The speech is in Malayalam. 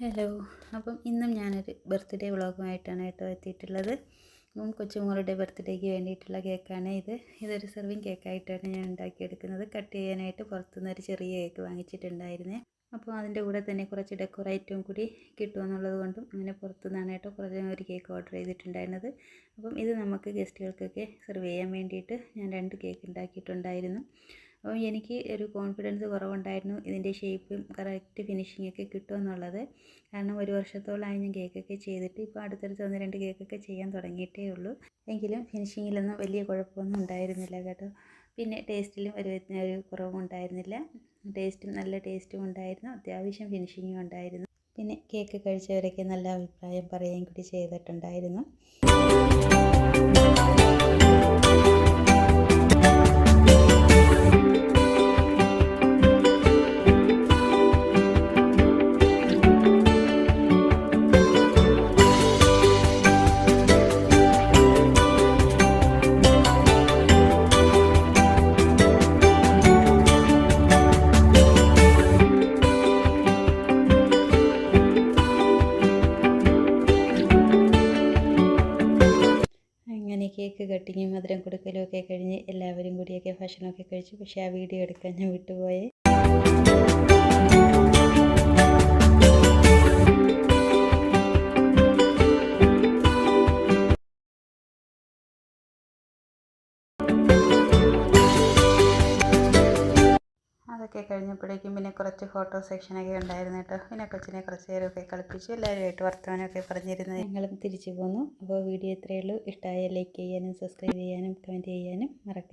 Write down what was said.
ഹലോ അപ്പം ഇന്നും ഞാനൊരു ബർത്ത്ഡേ വ്ളോഗുമായിട്ടാണ് കേട്ടോ എത്തിയിട്ടുള്ളത്. അപ്പം കൊച്ചുമോളുടെ ബർത്ത്ഡേക്ക് വേണ്ടിയിട്ടുള്ള കേക്കാണ് ഇത്. ഇതൊരു സെർവിങ് കേക്കായിട്ടാണ് ഞാൻ ഉണ്ടാക്കിയെടുക്കുന്നത്. കട്ട് ചെയ്യാനായിട്ട് പുറത്തുനിന്ന് ഒരു ചെറിയ കേക്ക് വാങ്ങിച്ചിട്ടുണ്ടായിരുന്നേ. അപ്പോൾ അതിന്റെ കൂടെ തന്നെ കുറച്ച് ഡെക്കോറേറ്റും കൂടി കിട്ടുമെന്നുള്ളത് കൊണ്ടും അങ്ങനെ പുറത്തുനിന്നാണ് കേട്ടോ കുറച്ച് ഒരു കേക്ക് ഓർഡർ ചെയ്തിട്ടുണ്ടായിരുന്നത്. അപ്പം ഇത് നമുക്ക് ഗസ്റ്റുകൾക്കൊക്കെ സെർവ് ചെയ്യാൻ വേണ്ടിയിട്ട് ഞാൻ രണ്ട് കേക്ക് ഉണ്ടാക്കിയിട്ടുണ്ടായിരുന്നു. അപ്പോൾ എനിക്ക് ഒരു കോൺഫിഡൻസ് കുറവുണ്ടായിരുന്നു. ഇതിന്റെ ഷേപ്പും കറക്റ്റ് ഒക്കെ കിട്ടുമെന്നുള്ളത്. കാരണം ഒരു വർഷത്തോളമായി ഞാൻ കേക്കൊക്കെ ചെയ്തിട്ട് ഇപ്പോൾ അടുത്തടുത്ത് ഒന്ന് രണ്ട് കേക്കൊക്കെ ചെയ്യാൻ തുടങ്ങിയിട്ടേ ഉള്ളൂ. എങ്കിലും ഫിനിഷിങ്ങിലൊന്നും വലിയ കുഴപ്പമൊന്നും ഉണ്ടായിരുന്നില്ല കേട്ടോ. പിന്നെ ടേസ്റ്റിലും ഒരു ഒരു കുറവും ഉണ്ടായിരുന്നില്ല. ടേസ്റ്റും നല്ല ടേസ്റ്റും ഉണ്ടായിരുന്നു. അത്യാവശ്യം ഫിനിഷിങ്ങും ഉണ്ടായിരുന്നു. പിന്നെ കേക്ക് കഴിച്ചവരൊക്കെ നല്ല അഭിപ്രായം പറയുകയും കൂടി ചെയ്തിട്ടുണ്ടായിരുന്നു. കേക്ക് കട്ടിങ്ങും മധുരം കൊടുക്കലും ഒക്കെ കഴിഞ്ഞ് എല്ലാവരും കൂടിയൊക്കെ ഭക്ഷണമൊക്കെ കഴിച്ചു. പക്ഷേ ആ വീഡിയോ എടുക്കാൻ ഞാൻ വിട്ടുപോയേ. അതൊക്കെ കഴിഞ്ഞപ്പോഴേക്കും പിന്നെ കുറച്ച് ഫോട്ടോ സെക്ഷനൊക്കെ ഉണ്ടായിരുന്നു കേട്ടോ. പിന്നെ കൊച്ചിനെ കുറച്ച് നേരമൊക്കെ കളിപ്പിച്ചു. എല്ലാവരുമായിട്ട് വർത്തമാനമൊക്കെ പറഞ്ഞിരുന്നത്. ഞങ്ങളും തിരിച്ചു പോന്നു. അപ്പോൾ വീഡിയോ ഇത്രയേ ഉള്ളൂ. ഇഷ്ടമായ ലൈക്ക് ചെയ്യാനും സബ്സ്ക്രൈബ് ചെയ്യാനും കമന്റ് ചെയ്യാനും മറക്കരുത്.